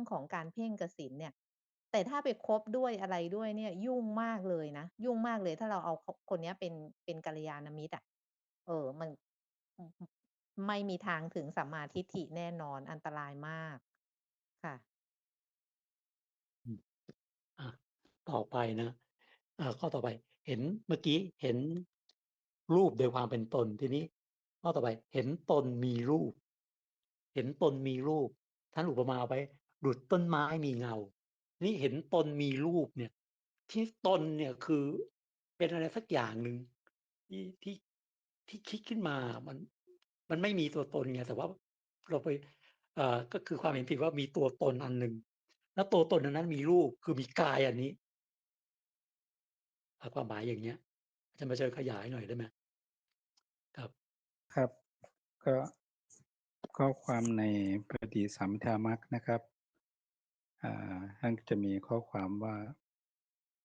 รื่องของการเพ่งกสิณเนี่ย แต่ถ้าไปคบด้วยอะไรด้วยเนี่ย ยุ่งมากเลยนะ ยุ่งมากเลย ถ้าเราเอาค คนเนี้ยเป็น เป็นกัลยาณมิตรอะ เออ มัน อือฮึไม่มีทางถึงสัมมาทิฏฐิแน่นอน อันตรายมาก ค่ะ อืม อา ต่อไปนะ อ่า ข้อต่อไป เห็น เมื่อกี้เห็นรูปโดยความเป็นตน ทีนี้ข้อต่อไป เห็นตนมีรูป เห็นตนมีรูป ท่านอุปมาไว้ ดุจต้นไม้มีเงา นี่เห็นตนมีรูปเนี่ย ที่ตนเนี่ยคือเป็นอะไรสักอย่างหนึ่งที่ที่ที่คิดขึ้นมา มัน มันไม่มีตัวตนไงแต่ว่าเราไปเอ่อก็คือความเห็นผิดว่ามีตัวตนอันหนึ่งแล้วตัวตนอันนั้นมีรูปคือมีกายอันนี้ความหมายอย่างเงี้ยอาจารย์มาช่วยขยายหน่อยได้ไหม?ครับครับ ก็ข้อความในปฏิสัมภิทามรรคนะครับ อ่าท่านจะมีข้อความว่า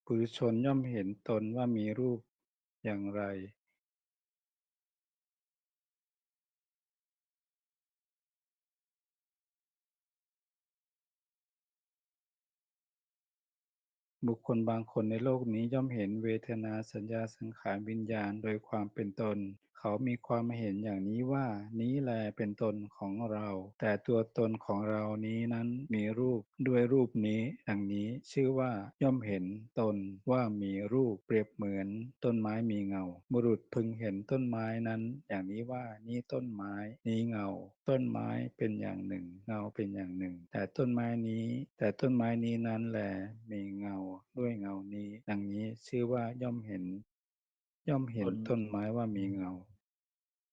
ปุถุชนย่อมเห็นตนว่ามีรูปอย่างไร บุคคลบางคนในโลกนี้ย่อมเห็นเวทนาสัญญาสังขารวิญญาณโดยความเป็นตน เขามีความเห็นอย่างนี้ว่านี้แลเป็นตนของเรา แต่ตัวตนของเรานี้นั้นมีรูปด้วยรูปนี้ดังนี้ชื่อว่าย่อมเห็นตนว่ามีรูปเปรียบเหมือนต้นไม้มีเงา บุรุษพึงเห็นต้นไม้นั้น อย่างนี้ว่านี้ต้นไม้นี้เงา ต้นไม้เป็นอย่างหนึ่ง เงาเป็นอย่างหนึ่ง แต่ต้นไม้นี้ แต่ต้นไม้นี้นั้นแลมีเงาด้วยเงานี้ ดังนี้ชื่อว่าย่อมเห็น ย่อมเห็นตนต้นไม้ว่ามีเงา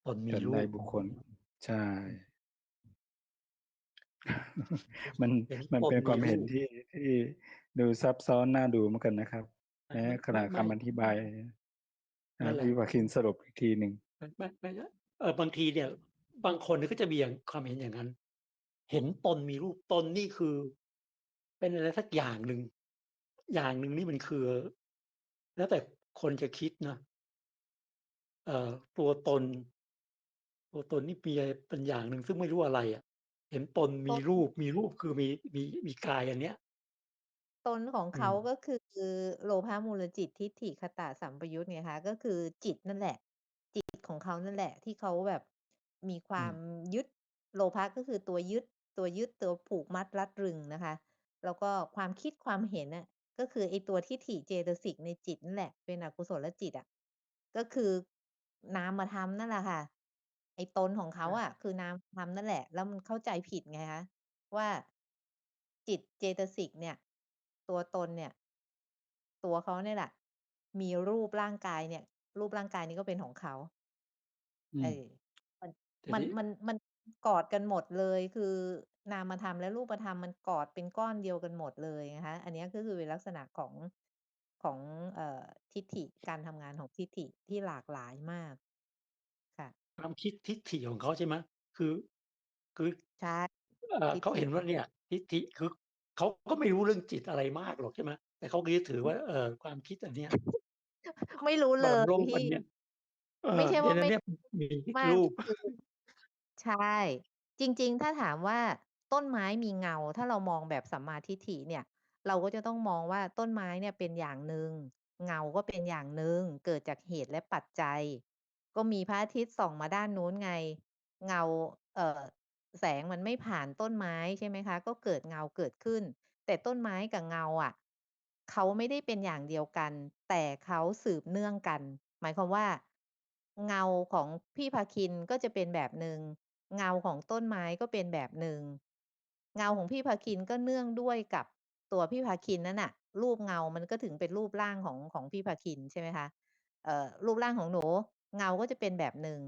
ตนมีฉันรูใดปบุคคล ใช่ มันเห็นมันตนเป็นคมีวามรเห็ูนปที่ ที่ดูซับซ้อนน่าดูเหมือนกันนะครับไม่แม้ไม่ขนาดไมค่ำอธิบายๆอ่า นั่นแหลพี่ะภาคินสรุปอีกทีหนึ่งไม่ไม่ไม่นะเอ่อ บางทีเนี่ย บางคนเนี่ยก็จะมีอย่าง ความเห็นอย่างนั้น เห็นตนมีรูป ตนนี่คือ เป็นอะไรสักอย่างหนึ่ง อย่างหนึ่งนี่มันคือ แล้วแต่คนจะคิดนะ เอ่อ ตัวตน ตัวตนนี่มีอะไรเป็นอย่างหนึ่งซึ่งไม่รู้อะไรอะ เห็นตนมตีน รูป มีรูปคือมี มี มีกายอันเนี้ย ตนของอืเขาม ก็คือโลภะ มูลจิต ทิฏฐิ คตสัมปยุตไงคะ ก็คือจิตนั่นแหละ จิตของเขานั่นแหละ ที่เขาแบบมีควอืามม ยึด โลภะ ก็คือตัวยึด ตัวยึด ตัวผูกมัดรัดรึงนะคะ แล้วก็ความคิด ความเห็นน่ะ ก็คือไอ้ตัวทิฏฐิเจตสิกในจิตนั่นแหละ เป็นอกุศลจิตอะ ก็คือนามธรรมนั่นแหละค่ะ ไอ้ตนของเขาใช่อะ คือนามธรรมนั่นแหละ แล้วมันเข้าใจผิดไงคะ ว่า จิตเจตสิกเนี่ย ตัวตนเนี่ย ตัวเขาเนี่ยแหละ มีรูปร่างกายเนี่ย รูปร่างกายนี้ก็เป็นของเขา อืมเออมัน แต่มันนี้มัน มันกอดกันหมดเลย คือนามธรรมและรูปธรรมมันกอดเป็นก้อนเดียวกันหมดเลยนะคะ อันเนี้ยก็คือเป็นลักษณะของ ของ เอ่อ ทิฏฐิ การทำงานของทิฏฐิที่หลากหลายมาก ค่ะความคิด ทิฏฐิของเขาใช่ไหม?คือ คือ ใช่ เอ่อ ทิฏฐเขาเิห็นว่าเนี่ย ทิฏฐิ คือเขาก็ไม่รู้เรื่องจิตอะไรมากหรอก ใช่ไหม?แต่เขาก็ยึดถือว่า เอ่อ ความคิดอันเนี้ย ไม่รู้บเาลงโลยพกอัี่ นเนี้ยเออไม่ใช่เวห็่านอัไนม่เนี้ยมีมาก รูปคือ ใช่ จริง ๆ ถ้าถามว่า ต้นไม้มีเงา ถ้าเรามองแบบสัมมาทิฏฐิเนี่ย เราก็จะต้องมองว่า ต้นไม้เนี่ยเป็นอย่างหนึ่ง เงาก็เป็นอย่างหนึ่ง เกิดจากเหตุและปัจจัย ก็มีพระอาทิตย์ส่องมาด้านนู้นไง เงา เอ่อ แสงมันไม่ผ่านต้นไม้ ใช่ไหมคะ ก็เกิดเงาเกิดขึ้น แต่ต้นไม้กับเงาอะ เขาไม่ได้เป็นอย่างเดียวกัน แต่เขาสืบเนื่องกัน หมายความว่า เงาของพี่พาคินก็จะเป็นแบบหนึ่ง เงาของต้นไม้ก็เป็นแบบหนึ่ง เงาของพี่พาคินก็เนื่องด้วยกับตัวพี่พาคินนั่นน่ะ รูปเงามันก็ถึงเป็นรูปร่างของ ของพี่พาคิน ใช่ไหมคะ เอ่อ รูปร่างของหนู เงาก็จะเป็นแบบหนึ่ง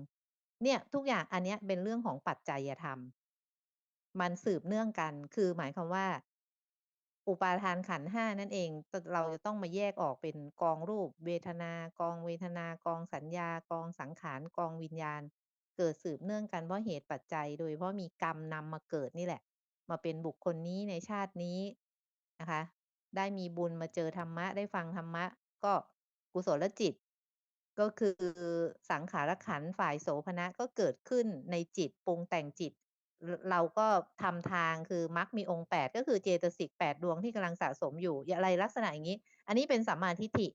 เนี่ยทุกอย่างอันเนี้ยเป็นเรื่องของปัจจัยธรรม มันสืบเนื่องกัน คือหมายความว่า อุปาทานขันธ์5นั่นเอง ต เราจะต้องมาแยกออกเป็นกองรูปเวทนา กองเวทนา กองสัญญา กองสังขาร กองวิญญาณ เกิดสืบเนื่องกันเพราะเหตุปัจจัย โดยเฉพาะมีกรรมนำมาเกิดนี่แหละ มาเป็นบุคคลนี้ในชาตินี้นะคะ ได้มีบุญมาเจอธรรมะ ได้ฟังธรรมะ ก็กุศลจิต ก็คือสังขารขันฝ่ายโสภณะก็เกิดขึ้นในจิตปรุงแต่งจิต เราก็ทำทางคือมรรคมีองค์8ก็คือเจตสิก8ดวงที่กำลังสะสมอยู่อะไรลักษณะอย่างงี้ อันนี้เป็นสัมมาทิฏฐิ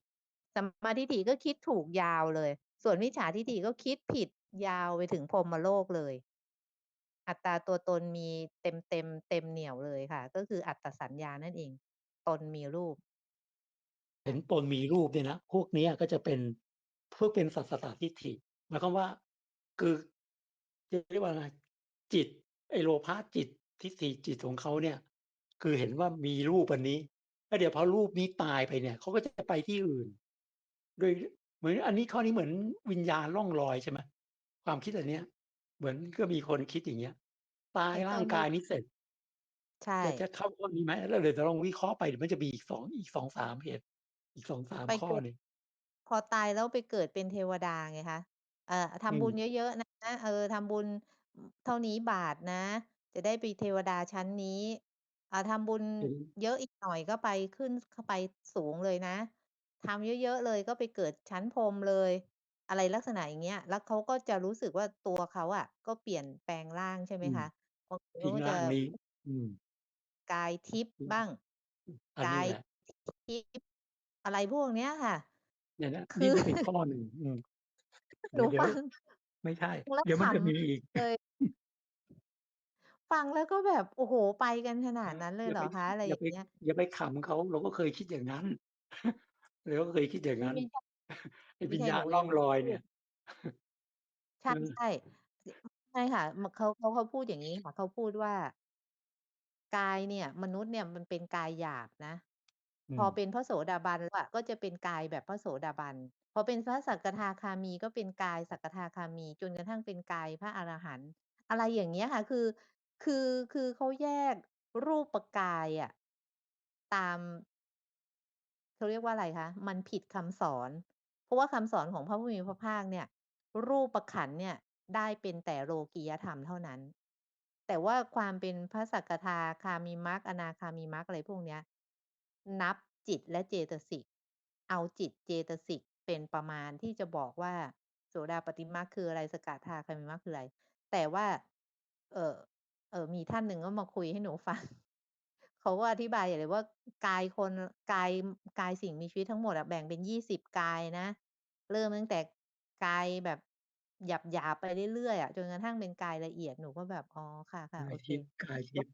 สัมมาทิฏฐิก็คิดถูกยาวเลย ส่วนมิจฉาทิฏฐิก็คิดผิดยาวไปถึงพรหมโลกเลย อัตตาตัวตนมีเต็มๆเต็มเหนี่ยวเลยค่ะ ก็คืออัตตสัญญานั่นเอง ตนมีรูป เห็นตนมีรูปเนี่ยนะพวกนี้ก็จะเป็น พวกเป็นสัตตตทิฏฐิหมายความว่าคือจะเรียกว่าไงจิต ไอ้โลภะจิตทิฏฐิจิตของเขาเนี่ย คือเห็นว่ามีรูปอันนี้แล้วเดี๋ยวพอรูปนี้ตายไปเนี่ยเขาก็จะไปที่อื่น โดยเหมือนอันนี้ข้อนี้เหมือนวิญญาณล่องลอยใช่ไหมความคิดอันเนี้ย เหมือนก็มีคนคิดอย่างเงี้ย ตายมันร่าเข้างในกายนี้เสร็จใช่ อยากจะเข้าข้อนี้ไหม?แล้วเดี๋ยวจะลองวิเคราะห์ไปเดี๋ยวมันจะมีอีก2อีก2-3เหตุอีก2-3ไปข้อเกิดนี่ พอตายแล้วไปเกิดเป็นเทวดาไงคะ เอ่ออืทำบุญม เยอะ ๆ นะ เออ ทำบุญ อืม เท่านี้บาทนะ จะได้ไปเทวดาชั้นนี้ อ่า ทำบุญเห็นเยอะอีกหน่อยก็ไป ขึ้น ข ไปสูงเลยนะ ทำเยอะ ๆ เลยก็ไปเกิดชั้นพรหมเลย อะไรลักษณะอย่างเงี้ย แล้วเขาก็จะรู้สึกว่า ตัวเขาอะก็เปลี่ยนแปลงร่าง ใช่ไหมอืม คะ บางคนทเขาิ้งก็รจะ่างนี้ อืม กายทิพย์อืม บ้าง อือ อันกนี้ายแหละ ทิพย์ อะไรพวกเนี้ยค่ะ เนี่ยนะ คนี่ือก็เป็นข้อหนึ่ง อืม หเดนีู๋ยวเดี๋ฟยัวงไม่ใช่แล้วขเดี๋ยวมันจะมีอีกำเลย ฟังแล้วก็แบบ โอ้โฮ ไปกันขนาเออดนั้นเลยอย่เาไปหรอคะ?อะไรออย่าาไป งเงี้ย อย่าไปขำเขา เราก็เคยคิดอย่างนั้น เราก็เคยคิดอย่างมันนั้น ไม่ใช่ ไอ้ไม่วิใญญาณลช่หนูเอ่องงลอยพูเนี่ย ด ใชมัน่ๆยใช่ค่ะ ม เขา เขา เขาพูดอย่างงี้ค่ะ เขาพูดว่า กายเนี่ย มนุษย์เนี่ยมันเป็นกายหยาบนะอืม พอเป็นพระโสดาบันแล้วก็จะเป็นกายแบบพระโสดาบันพอเป็นพระสักทาคามีก็เป็นกายสักทาคามี จนกระทั่งเป็นกายพระอรหันต์อะไรอย่างเงี้ยค่ะ คือ คือคือเขาแยกรูปกายอะตามเขาเรียกว่าอะไรคะมันผิดคำสอน เพราะว่าคำสอนของพระผู้มีพระภาคเนี่ย รูปปขันเนี่ยได้เป็นแต่โลกียธรรมเท่านั้น แต่ว่าความเป็นพระสักทาคามีมรรคอนาคามีมรรคอะไรพวกเนี้ย นับจิตและเจตสิก เอาจิตเจตสิกเป็นประมาณที่จะบอกว่า โสดาปัตติมรรคคืออะไร สกทาคามิมรรคคืออะไร แต่ว่า เอ่อ เอ่อ มีท่านหนึ่งก็มาคุยให้หนูฟัง เขาก็อธิบายใหญ่เลยว่า กายคน กาย กายสิ่งมีชีวิตทั้งหมดอะแบ่งเป็น 20 กายนะ เริ่มตั้งแต่กายแบบหยาบ ๆ ไปเรื่อย ๆ อะ จนกระทั่งเป็นกายละเอียด หนูก็แบบ อ๋อ ค่ะกาโอยเค ทิพย์ กายทิพย์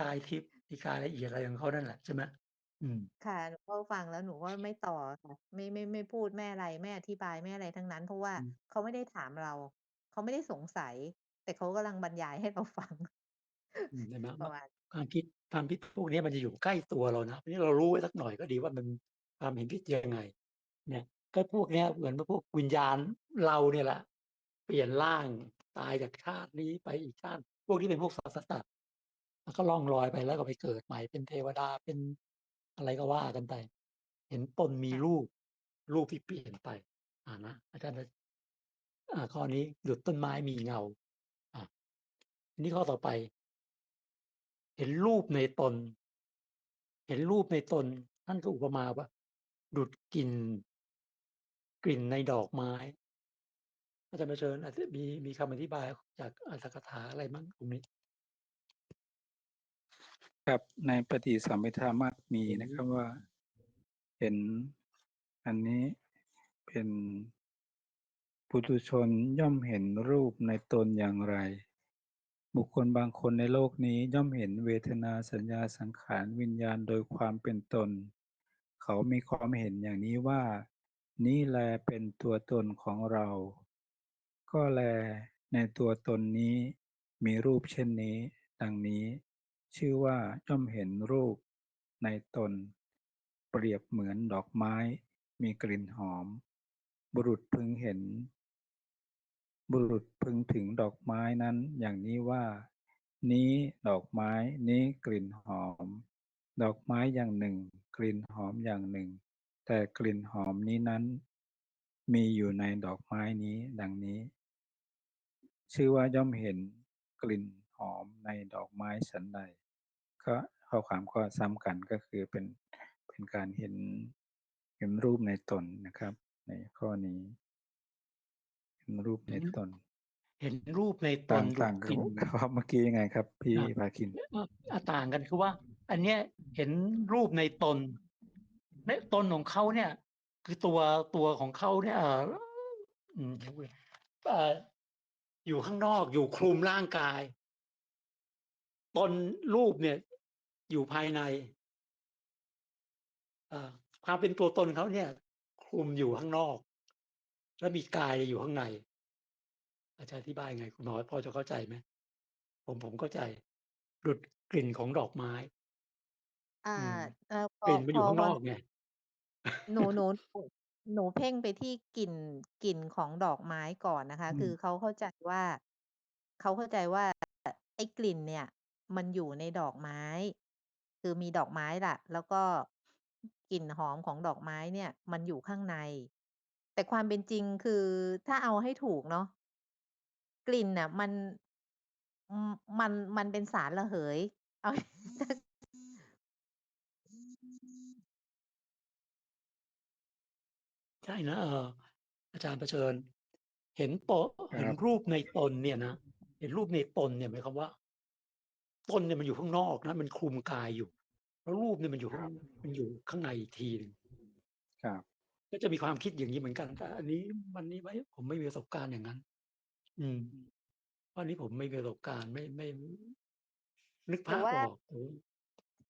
กายทิพย์ มีกายละเอียดอะไรของเขานั่นแหละ ใช่ไหม?อืม ค่ะ หนูก็ฟังแล้วหนูก็ไม่ต่อค่ะ ไม่ ไม่ ไม่พูด ไม่อะไร ไม่อธิบาย ไม่อะไรทั้งนั้น เพราะว่าอืม เขาไม่ได้ถามเรา เขาไม่ได้สงสัย แต่เขากำลังบรรยายให้เราฟัง อืมเห็นไหม ปรมะมาณ ความคิด ความคิดพวกเนี้ยมันจะอยู่ใกล้ตัวเรานะ ทีนี้เรารู้ไว้สักหน่อยก็ดีว่ามัน ความเห็นผิดยังไง เนี่ย ก็พวกเนี้ยเหมือนว่าพวกวิญญาณเราเนี่ยแหละ เปลี่ยนร่าง ตายจากชาตินี้ไปอีกชาติ พวกนี้เป็นพวกสัตว์สัตต แล้วก็ล่องลอยไปแล้วก็ไปเกิดใหม่เป็นเทวดาเป็นอะไรก็ว่ากันไป เห็นตนมีค่ะรูป รูปที่เปลี่ยนไป อ่านะอาจารย์จะอ่าข้อนี้ดุจต้นไม้มีเงา อ่าทีนี้ข้อต่อไป เห็นรูปในตน เห็นรูปในตนท่านก็อุปมาว่าดุจกลิ่นกลิ่นในดอกไม้ อาจารย์มาเชิญอาจจะมีมีคำอธิบายจากอรรถกถาอะไรมั่งตรงนี้? ครับในปฏิสัมภิทามักมีเห็นนะครับว่าเห็นอันนี้เป็นปุถุชนย่อมเห็นรูปในตนอย่างไร บุคคลบางคนในโลกนี้ย่อมเห็นเวทนาสัญญาสังขารวิญญาณโดยความเป็นตน เขามีความเห็นอย่างนี้ว่า นี้แลเป็นตัวตนของเรา ก็แลในตัวตนนี้มีรูปเช่นนี้ ดังนี้ ชื่อว่าย่อมเห็นรูปในตน เปรียบเหมือนดอกไม้มีกลิ่นหอม บุรุษพึงเห็น บุรุษพึงถึงดอกไม้นั้นอย่างนี้ว่า นี้ดอกไม้นี้กลิ่นหอม ดอกไม้อย่างหนึ่ง กลิ่นหอมอย่างหนึ่ง แต่กลิ่นหอมนี้นั้น มีอยู่ในดอกไม้นี้ดังนี้ ชื่อว่าย่อมเห็นกลิ่นหอมในดอกไม้ฉันใด ก็ข้อความก็ซ้ำกันก็คือเป็นเป็นการเห็นเห็นรูปในตนนะครับ ในข้อนี้ เห็นรูปอือฮึในตน เห็นรูปในตต่านงดูต่าดงกกับลิ่นครับเมื่อกี้ยังไงครับ พี่อ่าพาคินเอ่ออ่าต่างกันคือว่า อันเนี้ยเห็นรูปในตนในตนของเขาเนี่ย คือตัวตัวของเขาเนี่ยเอ่ออืมเอ่ออยู่ข้างนอกอยู่คลุมร่างกาย ตนรูปเนี่ย อยู่ภายในเอ่อความเป็นตัวตนเขาเนี่ยคลุมอยู่ข้างนอก แล้วมีกายอยู่ข้างใน อาจารย์อธิบายไงคุณหมอพอจะเข้าใจไหมผมผมเข้าใจดุดกลิ่นของดอกไม้ อ่าอืมเอ่อพกอลิ่นมันพอยู่อข้างพนออกไงหนูหนูหนูหนูเพ่งไปที่กลิ่นกลิ่นของดอกไม้ก่อนนะคะอืคืมอเขาเข้าใจว่าเขาเข้าใจว่าไอ้กลิ่นเนี่ย มันอยู่ในดอกไม้ คือมีดอกไม้ล่ะ แล้วก็ กลิ่นหอมของดอกไม้เนี่ยมันอยู่ข้างใน แต่ความเป็นจริง คือถ้าเอาให้ถูกเนาะ กลิ่นน่ะมัน อืม มัน มันเป็นสารระเหย เอาใช่นะ เอ่อ อาจารย์เผชิญ เห็นโตคเห็รันบรูปในตนเนี่ยนะ เห็นรูปในตนเนี่ย หมายความว่า ตนเนี่ยมันอยู่ข้างนอกนะมันคลุมกายอยู่ แล้วรูปเนี่ยมันอยู่คข้ารังบมันอยู่ข้างในอีกทีหนึ่งครับก็จะมีความคิดอย่างงี้เหมือนกันแต่อันนี้มันนี่ไม่ผมไม่มีประสบการณ์อย่างนั้น อืมเพราะอันนี้ผมไม่มีประสบการณ์ไม่ไม่นึกแต่ภาพว่า ออกเออ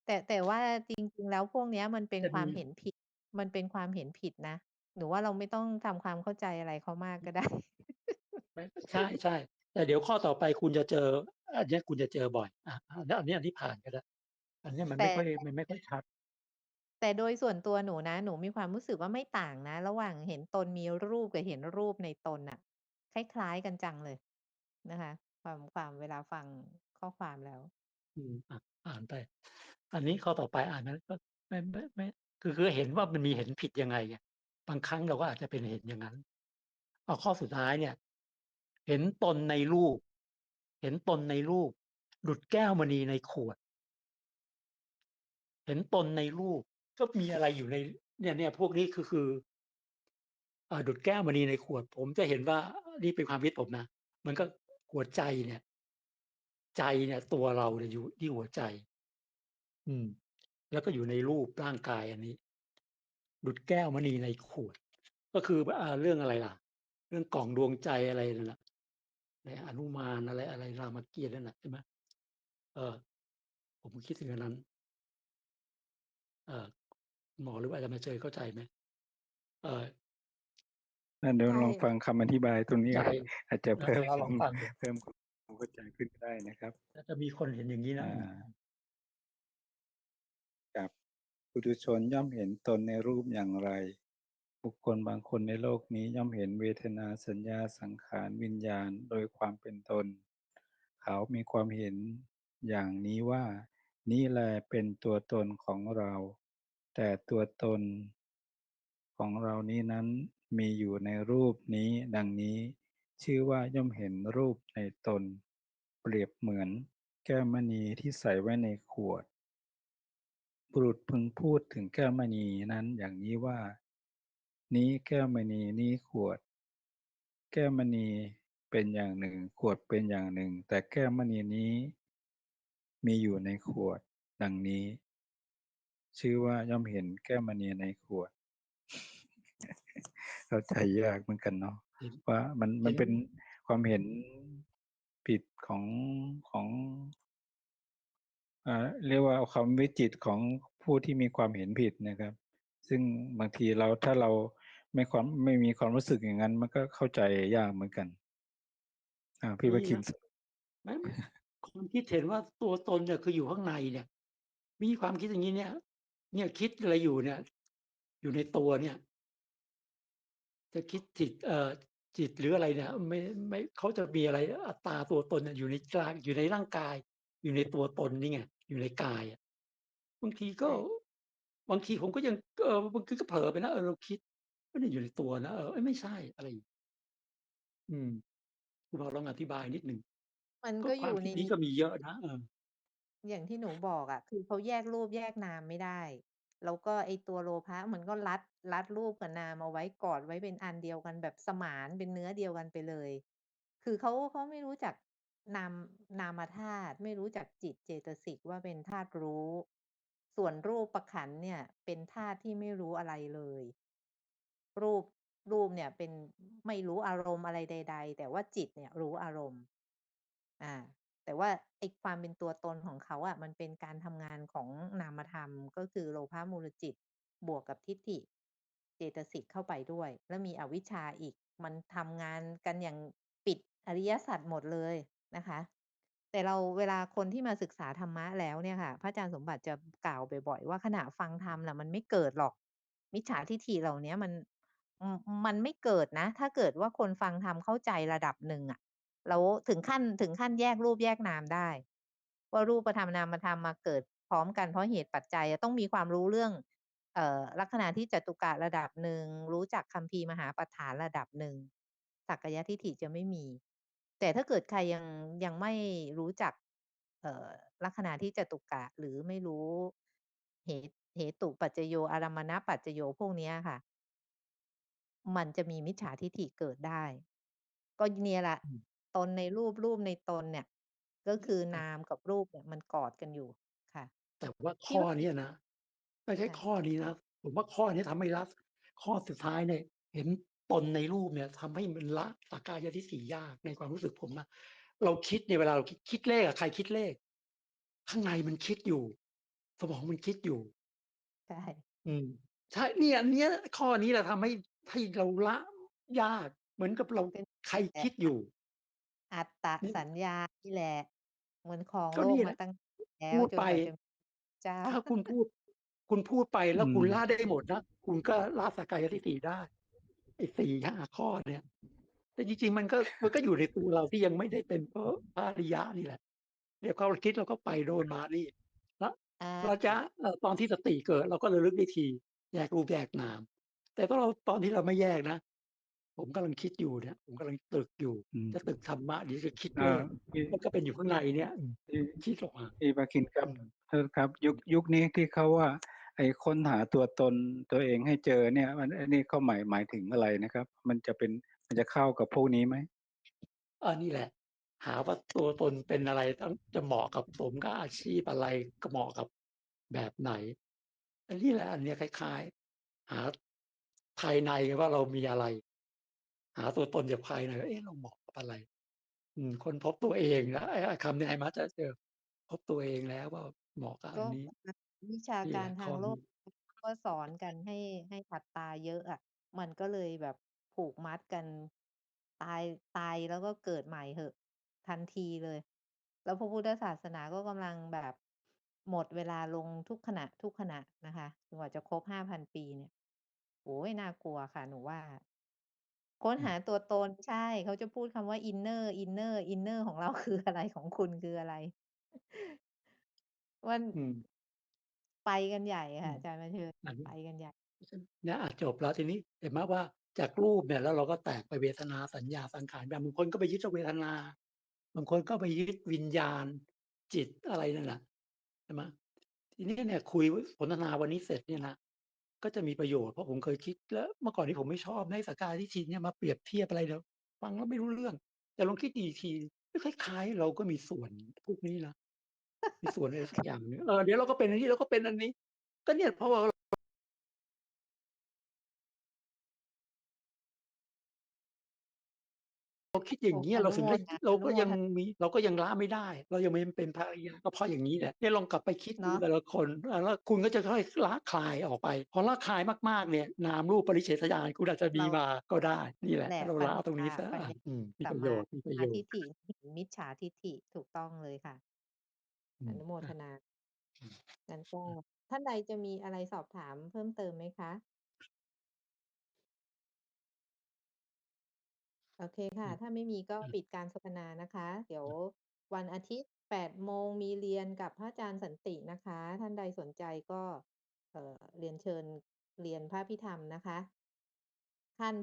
แต่แต่ว่าจริง ๆ แล้วพวกเนี้ยมันเป็นจะความีมเห็นผิด มันเป็นความเห็นผิดนะหนูว่าเราไม่ต้องทำความเข้าใจอะไรเขามากก็ได้ไม่ใช่ๆแต่เดี๋ยวข้อต่อไปคุณจะเจอ อันเนี้ยคุณจะเจอบ่อยอาอันเนี้ยอันนี้อันนี้ผ่านก็ได้ อันเนี้ยมันแต่ไม่ค่อยแต่มันไม่ค่อยชัด แต่โดยส่วนตัวหนูนะ หนูมีความรู้สึกว่าไม่ต่างนะ ระหว่างเห็นตนมีรูปกับเห็นรูปในตนน่ะ คล้าย ๆ กันจังเลยนะคะ ความ ความเวลาฟังข้อความแล้ว อืม อะ อ่านไป อันนี้ข้อต่อไป อ่านไปก็ไม่ ไม่ ไม่ คือ คือเห็นว่ามันมีเห็นผิดยังไงไง บางครั้งเราก็อาจจะเป็นเห็นอย่างนั้นอ้อข้อสุดท้ายเนี่ย เห็นตนในรูป เห็นตนในรูปดุจแก้วมณีในขวด เห็นตนในรูปก็มีอะไรอยู่ใน เนี่ยเนี่ยพวกนี้คือคืออ่าดุจแก้วมณีในขวด ผมจะเห็นว่านี่เป็นความคิดผมนะมันก็หัวใจเนี่ย ใจเนี่ย ตัวเราเนี่ยอยู่ที่หัวใจ อืม แล้วก็อยู่ในรูปร่างกายอันนี้ ดุจแก้วมณีในขวด ก็คืออ่าเรื่องอะไรล่ะ เรื่องกล่องดวงใจอะไรนั่นน่ะ ในหนุมานอะไรอะไรรามเกียรติ์นั่นน่ะใช่ไหมเออ ผมคิดถึงอันนั้น เอ่อหมอหรือว่าอาจารย์มาเชยเข้าใจไหม?เอ่องั้นเดี๋ยวใช่ลองฟังคำอธิบายตรงนี้ใจก่อนอาจจะเออเพิ่มเราลองฟังดูเพิ่มความเข้าใจขึ้นก็ได้นะครับน่าจะมีคนเห็นอย่างงี้นะอาอืมครับปุถุชนย่อมเห็นตนในรูปอย่างไร บุคคลบางคนในโลกนี้ย่อมเห็นเวทนาสัญญาสังขารวิญญาณโดยความเป็นตน เขามีความเห็นอย่างนี้ว่า นี้แหละเป็นตัวตนของเรา แต่ตัวตนของเรานี้นั้นมีอยู่ในรูปนี้ดังนี้ ชื่อว่าย่อมเห็นรูปในตน เปรียบเหมือนแก้วมณีที่ใส่ไว้ในขวด บุรุษพึงพูดถึงแก้วมณีนั้นอย่างนี้ว่า นี้แก้วมณีนี้ขวด แก้วมณีเป็นอย่างหนึ่ง ขวดเป็นอย่างหนึ่ง แต่แก้วมณีนี้ มีอยู่ในขวดดังนี้ ชื่อว่าย่อมเห็นแก้วมณีในขวดเข้าใจยากเหมือนกันเนาะเห็นว่ามันเมันห็นเป็นความเห็นผิดของของอ่าเรียกว่าความวิจิตรของผู้ที่มีความเห็นผิดนะครับ ซึ่งบางทีเราถ้าเรา ไม่ความไม่มีความรู้สึกอย่างงั้น มันก็เข้าใจยากเหมือนกันอาพี่ปมีระคินนะสไม่ความคิดเห็นว่าตัวตนเนี่ยคืออยู่ข้างในเนี่ย มีความคิดอย่างงี้เนี่ย เนี่ยคิดอะไรอยู่เนี่ย อยู่ในตัวเนี่ย จะคิดจิต เอ่อจิตหรืออะไรเนี่ยไม่ไม่เขาจะมีอะไรอัตตาตัวตนน่ะอยู่ในกลางอยู่ในร่างกาย อยู่ในตัวตนนี่ไงอยู่ในกายอะบางทีก็ใช่บางทีผมก็ยังเออบางทีก็เผลอไปนะเออเราคิด ไม่ได้อยู่ในตัวนะ เออ เอ๊ย ไม่ใช่ อะไรอย่างอืมคุณพอลองอธิบายนิดหนึ่ง มันก็ก็คอวายู่มคิในดนี้ก็มีเยอะนะ เออ อย่างที่หนูบอกอะ คือเขาแยกรูปแยกนามไม่ได้ แล้วก็ไอ้ตัวโลภะมันก็รัด รัดรูปกับนามเอาไว้กอดไว้เป็นอันเดียวกัน แบบสมานเป็นเนื้อเดียวกันไปเลย คือเขา เขาไม่รู้จักนาม นามธาตุ ไม่รู้จักจิตเจตสิกว่าเป็นธาตุรู้ ส่วนรูปขันธ์เนี่ยเป็นธาตุที่ไม่รู้อะไรเลย รูปรูปเนี่ยเป็นไม่รู้อารมณ์อะไรใด ๆ แต่ว่าจิตเนี่ยรู้อารมณ์ อ่า แต่ว่าไอ้ความเป็นตัวตนของเขาอะมันเป็นการทำงานของนามธรรม ก็คือโลภะมูลจิต บวกกับทิฏฐิ เจตสิกเข้าไปด้วย แล้วมีอวิชชาอีก มันทำงานกันอย่างปิดอริยสัจหมดเลยนะคะ แต่เราเวลาคนที่มาศึกษาธรรมะแล้วเนี่ยค่ะ พระอาจารย์สมบัติจะกล่าวบ่อยๆว่าขณะฟังธรรมน่ะมันไม่เกิดหรอก มิจฉาทิฏฐิเหล่าเนี้ยมัน อืม มันไม่เกิดนะ ถ้าเกิดว่าคนฟังธรรมเข้าใจระดับหนึ่งอะ แล้วถึงขั้น ถึงขั้นแยกรูปแยกนามได้ว่า รูปธรรม นามธรรม มาเกิดพร้อมกันเพราะเหตุปัจจัย ต้องมีความรู้เรื่อง เอ่อ ลักขณาที่จตุกะระดับหนึ่ง รู้จักคัมภีร์มหาปัฏฐานระดับหนึ่ง สักกายทิฏฐิจะไม่มี แต่ถ้าเกิดใครยัง ยังไม่รู้จัก เอ่อ ลักขณาที่จตุกะ หรือไม่รู้เหตุเหตุปัจจโย อารัมมณปัจจโย พวกเนี้ยค่ะ มันจะมีมิจฉาทิฐิเกิดได้ ก็เนี่ยแหละ อืม ตนในรูป รูปในตนเนี่ย ก็คือนครับามกับรูปเนี่ยมันกอดกันอยู่ค่ะ แต่ว่าทขี่้อว่า เนี้ยนะ ไม่ใช่ค่ะ ข้อนี้นะ ผมว่าข้อนี้ทำให้ละ ข้อสุดท้ายเนี่ย เห็นตนในรูปเนี่ยทำให้มันละสักกายทิฏฐิยาก ในความรู้สึกผมนะ เราคิดเนี่ย เวลาเราคิด คิดเลขอะ ใครคิดเลข ข้างในมันคิดอยู่ สมองมันคิดอยู่ ใช่ อืม ใช่ เนี่ย อันเนี้ย ข้อนี้แหละทำให้ ให้เราละยาก เหมือนกับเราเป็นใครแต่คิดอยู่อัตตนี่สัญญานี่แหละมันครองก็โลนกี่แหมลาะตั้งแล้พวูดไปจนกว่าจะเจ้า ถ้าคุณพูด คุณพูดไปแล้อืวคุณละมได้หมดนะ คุณก็ละสักกายทิฏฐิได้ไอ้4-5ข้อเนี่ย แต่จริงๆ มันก็มันก็อยู่ในตัวเราที่ยังไม่ได้เป็นพระพระอริยะนี่แหละ เดี๋ยวความคิดเราก็ไปโน่นมานี่แล้วอเราจะาเอ่อตอนที่สติเกิด เราก็ระลึกได้ทีแยกรูปแยกนาม แต่ถ้าเรา ตอนที่เราไม่แยกนะ ผมกำลังคิดอยู่เนี่ย ผมกำลังตรึกอยู่ อืม จะตรึกธรรมะ เดี๋ยวจะคิดอ่เลาขพี่ มันก็เป็นอยู่ข้างในเนี่ย อืมพี่ คิดออกมาพี่ภาคิน ครัอืบ ม โทษครับ ยุค ยุคนี้ที่เขาว่า ไอ้ค้นหาตัวตนตัวเองให้เจอเนี่ยมัน อันนี้เขาหมาย หมายถึงอะไรนะครับ?มันจะเป็น มันจะเข้ากับพวกนี้ไหม?เออ นี่แหละ หาว่าตัวตนเป็นอะไร ต้อง จะเหมาะกับสมกับอาชีพอะไร ก็เหมาะกับแบบไหน อันนี้แหละ อันเนี้ยคล้าย ๆ หา ภายในว่าเรามีอะไร หาตัวตนจากภายในว่าเอ๊ะเราเหมาะกับอะไร อืมค้นพบตัวเองนะไอ้ไอ้คำเนี้ยไอ้มักจะเจอ พบตัวเองแล้วว่าเหมาะกับกอั็นนี้ วิชากนี่แหาลระทขา้อนงโลกี้ก็สอนกันให้ให้อัตตาเยอะอะมันก็เลยแบบผูกมัดกัน ตายตายแล้วก็เกิดใหม่เถอะ ทันทีเลย แล้วพระพุทธศาสนาก็กำลังแบบหมดเวลาลงทุกขณะทุกขณะนะคะจนกว่าจะครบ5,000ปีเนี่ย โอ้โฮ น่ากลัวค่ะหนูว่า ค้นอืมหาตัวตน ใช่ เขาจะพูดคำว่า อินเนอร์ อินเนอร์ อินเนอร์ ของเรา คืออะไร ของคุณคืออะไรมันอืม ไปกันใหญ่อคื่ะ ม อาจารย์บันเทิงอันนไีป้กันใหญ่เนี่ย อะ จบแล้วทีนี้ เห็นไหมว่า จากรูปเนี่ย แล้วเราก็แตกไปเวทนา สัญญา สังขาร บางคนก็ไปยึดเอาเวทนา บางคนก็ไปยึดวิญญาณ จิต อะไรนั่นน่ะ ใช่ไหม ทีนี้เนี่ย คุย สนทนาวันนี้เสร็จเนี่ยนะ ก็จะมีประโยชน์ เพราะผมเคยคิด แล้วเมื่อก่อนที่ผมไม่ชอบนะ ไอ้สกกาที่ชินเนี่ยมาเปรียบเทียบอะไรเดี๋ยวฟังแล้วไม่รู้เรื่อง แต่ลองคิดดูอีกที เฮ้ย คล้าย ๆ เราก็มีส่วนพวกนี้นะ มีส่วนอะไรสักอย่างหนึ่ง เออ เดี๋ยวเราก็เป็นอันนี้ เราก็เป็นอันนี้ ก็เนี่ย เพราะว่า เราคิดอย่โอา้งเงี้ยอนุโมเราถึงได้ทนาเราอนุโมทนาก็ยังมีเราก็ยังละไม่ได้ เรายังไม่เป็นพระอริยะก็เพราะอย่างงี้แหละเนี่ยลองกลับไปคิดเนดูาะแต่ละคนอาแล้วคุณก็จะค่อยละคลายออกไป พอละคลายมากๆเนี่ยนามรูปปริเฉทญาณคุณอาจจะมเรีามาก็ได้นี่แหละแหลถ้ะาเราปัญละตรงญนี้าเสียปัญอาญาอืมมีสัมมประโยาชน์มีปสมระาโยชน์ทิฏฐิเห็นมิจฉาทิฏฐิถูกต้องเลยค่ะอืมอนุโมอทานาอืมงั้นก็อืมท่านใดจะมีอะไรสอบถามเพิ่มเติมไหมคะ? โอเคคอะืมถ้าไม่มีก็อืมปิดการสนทนานะคะ เดี๋ยวอืมวันอาทิตย์8โมงมีเรียนกับพระอาจารย์สันตินะคะ ท่านใดสนใจก็ เอ่อ เรียนเชิญเรียนพระอภิธรรมนะคะขั้น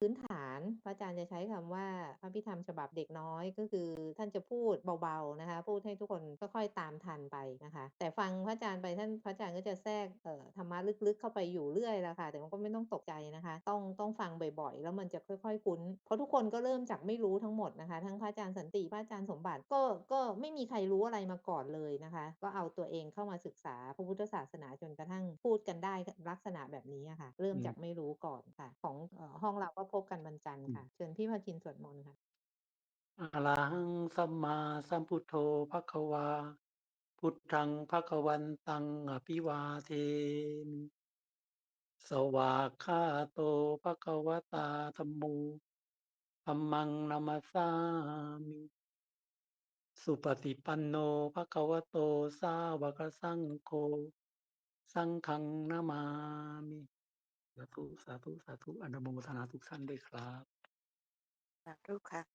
พื้นฐานพระอาจารย์จะใช้คำว่าพระพิธรรมฉบับเด็กน้อยก็คือท่านจะพูดเบาๆนะคะพูดให้ทุกคนค่อยๆตามทันไปนะคะ แต่ฟังพระอาจารย์ไปท่านพระอาจารย์ก็จะแทรกเอ่อธรรมะลึกๆ เข้าไปอยู่เรื่อยแหละค่ะ แต่มันก็ไม่ต้องตกใจนะคะ ต้องต้องฟังบ่อยๆ แล้วมันจะค่อยๆคุ้น เพราะทุกคนก็เริ่มจากไม่รู้ทั้งหมดนะคะ ทั้งพระอาจารย์สันติพระอาจารย์สมบัติก็ก็ไม่มีใครรู้อะไรมาก่อนเลยนะคะ ก็เอาตัวเองเข้ามาศึกษาพระพุทธศาสนาจนกระทั่งพูดกันได้ลักษณะแบบนี้ะค่ะ เริ่มจากไม่รู้ก่อนค่ะ ของห้องเราก็พบกันวันจันทร์อืมค่ะ เชิญพี่พาคินสวดมนต์ค่ะอะระหังสัมมาสัมพุทโธภควา พุทธังภควันตังอภิวาเทมิสวากขาโตภควตาธัมโมธัมมังนามัสสามิ สุปฏิปันโนภควโตสาวกสังโฆ สังฆังนามามิ สาธุ สาธุ สาธุ อนุโมทนาทุกท่านด้วยครับ สาธุค่ะ